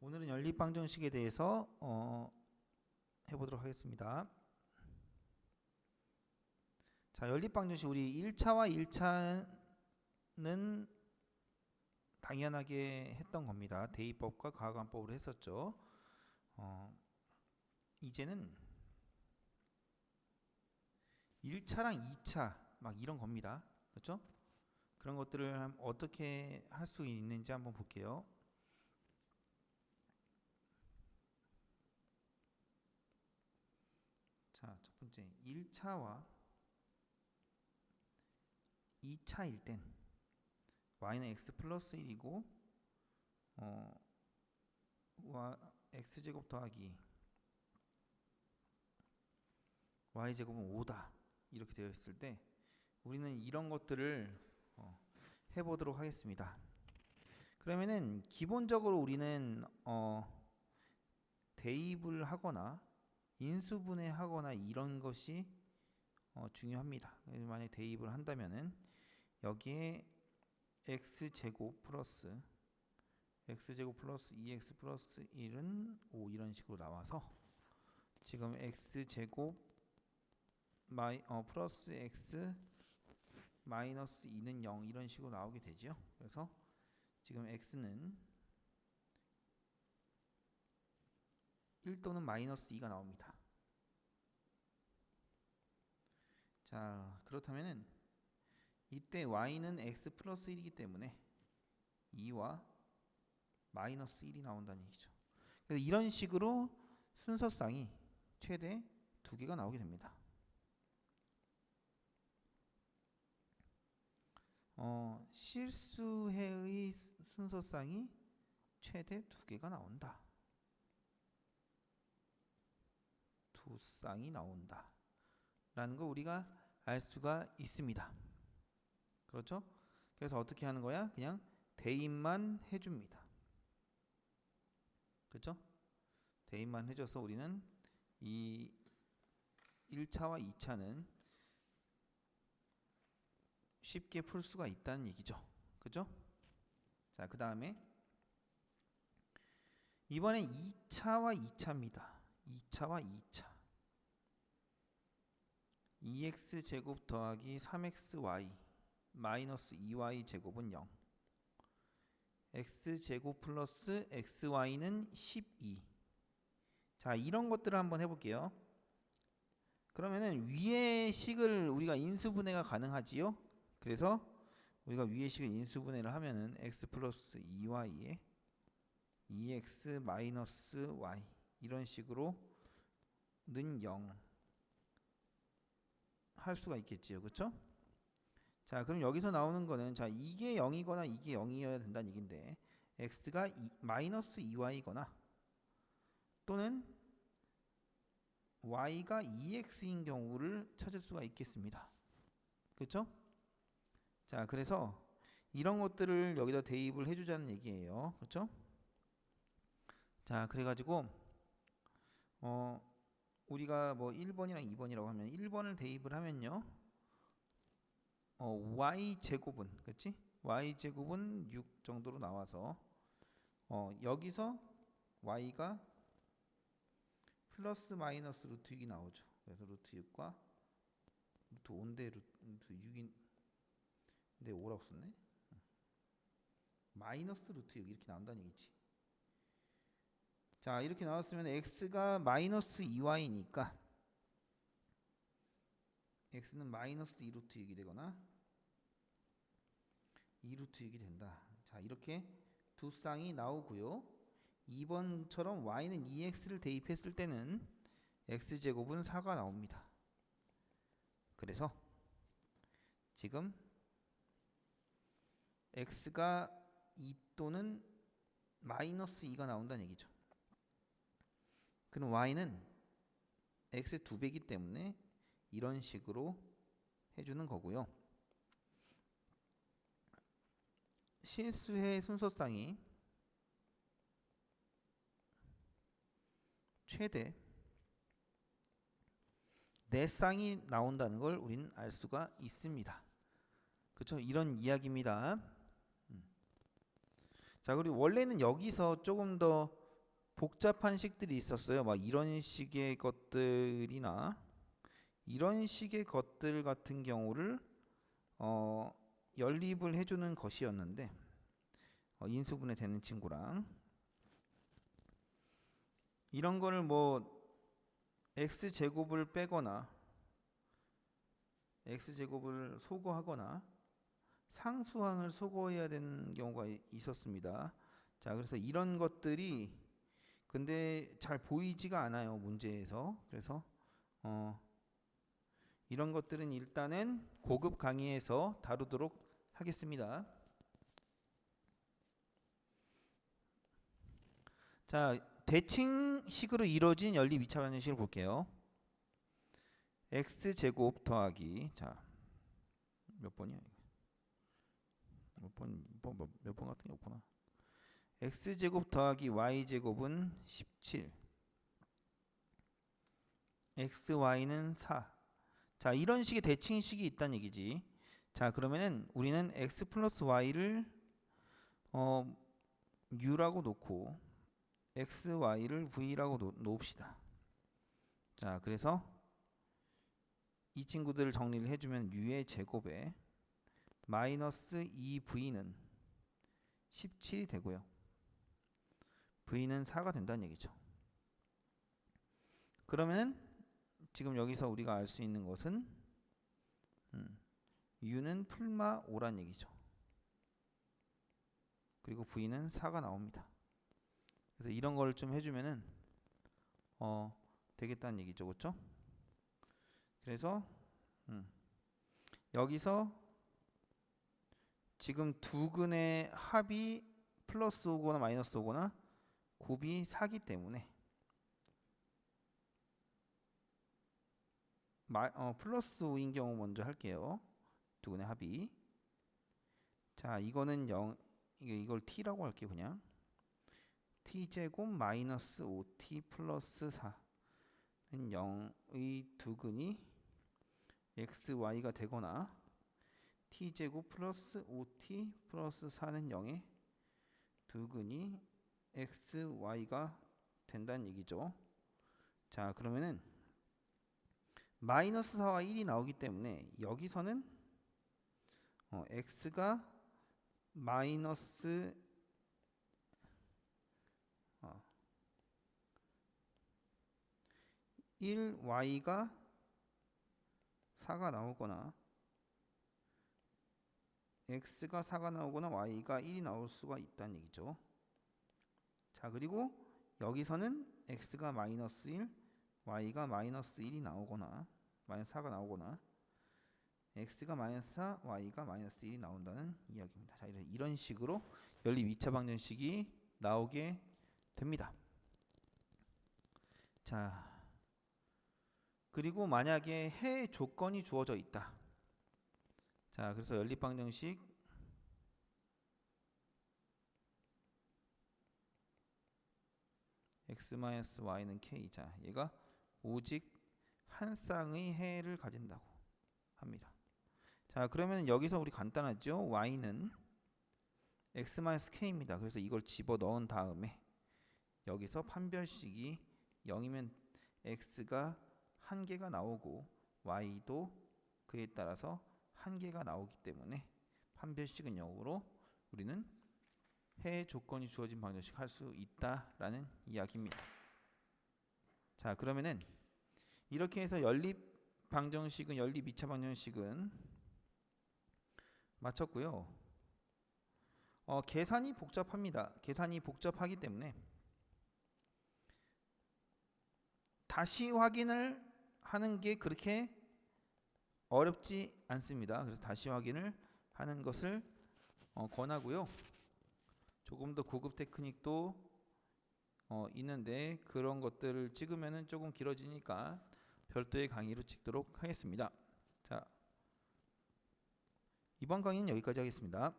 오늘은 연립방정식에 대해서 어, 해보도록 하겠습니다. 자, 연립방정식 우리 1차와 1차는 당연하게 했던 겁니다. 대입법과 가관법으로 했었죠. 어, 이제는 1차랑 2차 막 이런 겁니다. 그렇죠? 그런 것들을 한- 어떻게 할 수 있는지 한번 볼게요. 자, 첫 번째 1차와 2차일 땐 y는 x 플러스 1이고 어 와, x 제곱 더하기 y 제곱은 5다 이렇게 되어 있을 때 우리는 이런 것들을 어, 해보도록 하겠습니다. 그러면은 기본적으로 우리는 어, 대입을 하거나 인수분해하거나 이런 것이 어, 중요합니다. 만약 대입을 한다면은 여기에 x 제곱 플러스 x 제곱 플러스 2x 플러스 1은 5 이런 식으로 나와서 지금 x 제곱 마이 어 플러스 x 마이너스 2는 0 이런 식으로 나오게 되죠. 그래서 지금 x는 1 또는 마이너스 2가 나옵니다. 자, 그렇다면은 이때 y는 x 플러스 1이기 때문에 2와 마이너스 1이 나온다는 얘기죠. 그래서 이런 식으로 순서상이 최대 두 개가 나오게 됩니다. 어, 실수해의 순서상이 최대 두 개가 나온다. 두 쌍이 나온다. 라는 거 우리가 알 수가 있습니다. 그렇죠? 그래서 어떻게 하는 거야? 그냥 대입만 해줍니다. 그렇죠? 대입만 해줘서 우리는 이 1차와 2차는 쉽게 풀 수가 있다는 얘기죠. 그죠? 자, 그 다음에 이번에 2차와 2차입니다. 2차와 2차. 2x 제곱 더하기 3xy 마이너스 2y 제곱은 0. x 제곱 플러스 xy는 12. 자, 이런 것들을 한번 해볼게요. 그러면은 위의 식을 우리가 인수분해가 가능하지요? 그래서 우리가 위의 식을 인수분해를 하면은 x 플러스 2y에 2x 마이너스 y 이런 식으로 는 0 할 수가 있겠지요. 그렇죠? 자, 그럼 여기서 나오는 거는 자, 이게 0이거나 이게 0이어야 된다는 얘긴데 x가 이, 마이너스 2y거나 또는 y가 2x인 경우를 찾을 수가 있겠습니다. 그렇죠? 자, 그래서 이런 것들을 여기다 대입을 해 주자는 얘기예요. 그렇죠? 자, 그래 가지고 어 우리가 뭐 1번이랑 2번이라고 하면 1번을 대입을 하면요. 어 y 제곱은 그렇지? y 제곱은 6 정도로 나와서 어 여기서 y가 플러스 마이너스 루트 6이 나오죠. 그래서 루트 6과 루트 5인데 루트 6인 근데 5라고 썼네. 마이너스 루트 6 이렇게 나온다는 얘기지. 자 이렇게 나왔으면 x가 마이너스 2y니까 x는 마이너스 2루트 6이 되거나 2루트 6이 된다. 자 이렇게 두 쌍이 나오고요. 2번처럼 y는 2x를 대입했을 때는 x제곱은 4가 나옵니다. 그래서 지금 x가 2 또는 마이너스 2가 나온다는 얘기죠. 그럼 y는 x의 두 배이기 때문에 이런 식으로 해주는 거고요. 실수의 순서상이 최대 네 쌍이 나온다는 걸 우리는 알 수가 있습니다. 그렇죠? 이런 이야기입니다. 음. 자, 그리고 원래는 여기서 조금 더 복잡한 식들이 있었어요. 막 이런 식의 것들이나 이런 식의 것들 같은 경우를 어, 연립을 해주는 것이었는데 어, 인수분해 되는 친구랑 이런 거를 뭐 x 제곱을 빼거나 x 제곱을 소거하거나 상수항을 소거해야 되는 경우가 이- 있었습니다. 자, 그래서 이런 것들이 근데 잘 보이지가 않아요 문제에서. 그래서 어, 이런 것들은 일단은 고급 강의에서 다루도록 하겠습니다. 자, 대칭식으로 이루어진 연립 2차 방정식을 볼게요. x 제곱 더하기 자몇 번이야? 몇번몇 번 같은 게 없구나. X 제곱 더하기 y 제곱은 17. x y는 4. 자, 이런 식의 대칭식이 있다는 얘기지. 자, 그러면은 우리는 x 플러스 y를 어 u라고 놓고 x y를 v라고 놓, 놓읍시다. 자, 그래서 이 친구들을 정리를 해 주면 u의 제곱에 마이너스 2v는 17이 되고요. V는 4가 된다는 얘기죠. 그러면 지금 여기서 우리가 알 수 있는 것은 음, u는 풀마 5란 얘기죠. 그리고 v는 4가 나옵니다. 그래서 이런 걸 좀 해주면은 어 되겠다는 얘기죠, 그렇죠? 그래서 음, 여기서 지금 두 근의 합이 플러스 오거나 마이너스 오거나 곱이 4기 때문에. 마, 어, 플러스 5인 경우 먼저 할게요. 두 근의 합이. 자 이거는 0 이게 이걸 t라고 할게요 그냥. t 제곱 마이너스 5t 플러스 4는 0의 두 근이 x, y가 되거나 t 제곱 플러스 5t 플러스 4는 0의 두 근이 x, y가 된다는 얘기죠. 자, 그러면은 마이너스 4와 1이 나오기 때문에 여기서는 어, x가 마이너스 어, 1y가 4가 나오거나 x가 4가 나오거나 y가 1이 나올 수가 있다는 얘기죠. 자 그리고 여기서는 x가 마이너스 1, y가 마이너스 1이 나오거나 마이너스 4가 나오거나 x가 마이너스 4, y가 마이너스 1이 나온다는 이야기입니다. 자 이런- 식으로 연립 2차 방정식이 나오게 됩니다. 자 그리고 만약에 해 조건이 주어져 있다. 자, 그래서 연립 방정식 x-y는 k. 자, 얘가 오직 한 쌍의 해를 가진다고 합니다. 자, 그러면 여기서 우리 간단하죠? y는 x-k입니다. 그래서 이걸 집어 넣은 다음에 여기서 판별식이 0이면 x가 한 개가 나오고 y도 그에 따라서 한 개가 나오기 때문에 판별식은 0으로 우리는 해 조건이 주어진 방정식 할 수 있다라는 이야기입니다. 자, 그러면은 이렇게 해서 연립 방정식은 연립 2차 방정식은 마쳤고요. 어, 계산이 복잡합니다. 계산이 복잡하기 때문에 다시 확인을 하는 게 그렇게 어렵지 않습니다. 그래서 다시 확인을 하는 것을 어, 권하고요. 조금 더 고급 테크닉도 어, 있는데 그런 것들을 찍으면은 조금 길어지니까 별도의 강의로 찍도록 하겠습니다. 자, 이번 강의는 여기까지 하겠습니다.